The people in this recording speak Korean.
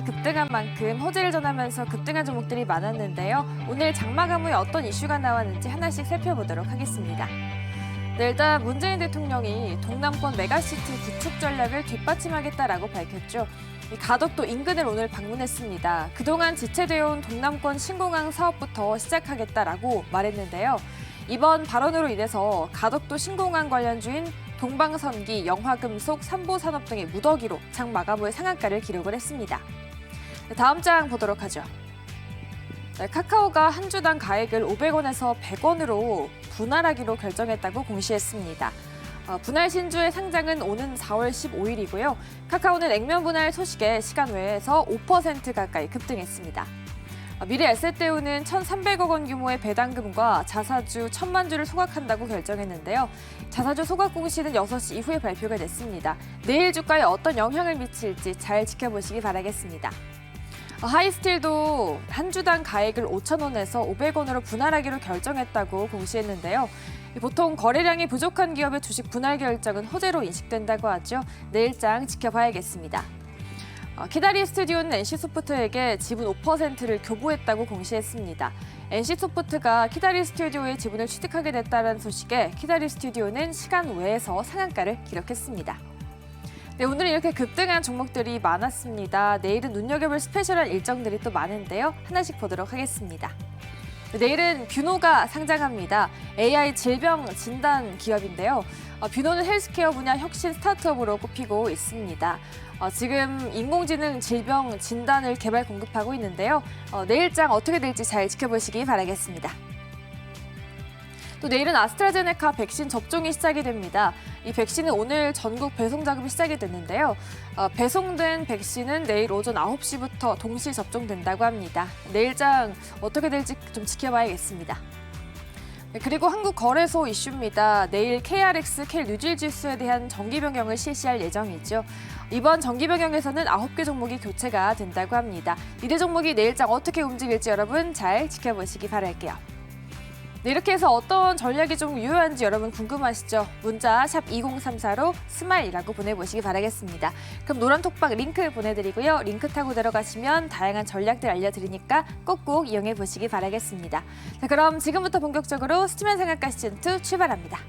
급등한 만큼 호재를 전하면서 급등한 종목들이 많았는데요. 오늘 장마감 후에 어떤 이슈가 나왔는지 하나씩 살펴보도록 하겠습니다. 네, 일단 문재인 대통령이 동남권 메가시티 구축 전략을 뒷받침하겠다라고 밝혔죠. 이 가덕도 인근을 오늘 방문했습니다. 그동안 지체되어 온 동남권 신공항 사업부터 시작하겠다라고 말했는데요. 이번 발언으로 인해서 가덕도 신공항 관련주인 동방선기, 영화금속, 삼보산업 등의 무더기로 장 마감 후에 상한가를 기록을 했습니다. 네, 다음 장 보도록 하죠. 네, 카카오가 한 주당 가액을 500원에서 100원으로 분할하기로 결정했다고 공시했습니다. 어, 분할 신주의 상장은 오는 4월 15일이고요. 카카오는 액면 분할 소식에 시간 외에서 5% 가까이 급등했습니다. 어, 미래 에셋대우는 1,300억 원 규모의 배당금과 자사주 1천만 주를 소각한다고 결정했는데요. 자사주 소각 공시는 6시 이후에 발표가 됐습니다. 내일 주가에 어떤 영향을 미칠지 잘 지켜보시기 바라겠습니다. 어, 하이스틸도 한 주당 가액을 5,000원에서 500원으로 분할하기로 결정했다고 공시했는데요. 보통 거래량이 부족한 기업의 주식 분할 결정은 호재로 인식된다고 하죠. 내일장 지켜봐야겠습니다. 어, 키다리 스튜디오는 NC소프트에게 지분 5%를 교부했다고 공시했습니다. NC소프트가 키다리 스튜디오의 지분을 취득하게 됐다는 소식에 키다리 스튜디오는 시간 외에서 상한가를 기록했습니다. 네, 오늘은 이렇게 급등한 종목들이 많았습니다. 내일은 눈여겨볼 스페셜한 일정들이 또 많은데요. 하나씩 보도록 하겠습니다. 네, 내일은 뷰노가 상장합니다. AI 질병 진단 기업인데요. 어, 뷰노는 헬스케어 분야 혁신 스타트업으로 꼽히고 있습니다. 어, 지금 인공지능 질병 진단을 개발 공급하고 있는데요. 어, 내일장 어떻게 될지 잘 지켜보시기 바라겠습니다. 또 내일은 아스트라제네카 백신 접종이 시작이 됩니다. 이 백신은 오늘 전국 배송 작업이 시작이 됐는데요. 어, 배송된 백신은 내일 오전 9시부터 동시 접종된다고 합니다. 내일장 어떻게 될지 좀 지켜봐야겠습니다. 네, 그리고 한국 거래소 이슈입니다. 내일 KRX, K 뉴질 지수에 대한 정기 변경을 실시할 예정이죠. 이번 정기 변경에서는 9개 종목이 교체가 된다고 합니다. 이대 종목이 내일장 어떻게 움직일지 여러분 잘 지켜보시기 바랄게요. 네, 이렇게 해서 어떤 전략이 좀 유효한지 여러분 궁금하시죠? 문자 샵 2034로 스마일이라고 보내보시기 바라겠습니다. 그럼 노란 톡박 링크 보내드리고요. 링크 타고 들어가시면 다양한 전략들 알려드리니까 꼭꼭 이용해 보시기 바라겠습니다. 자, 그럼 지금부터 본격적으로 스치면 생각가 시즌2 출발합니다.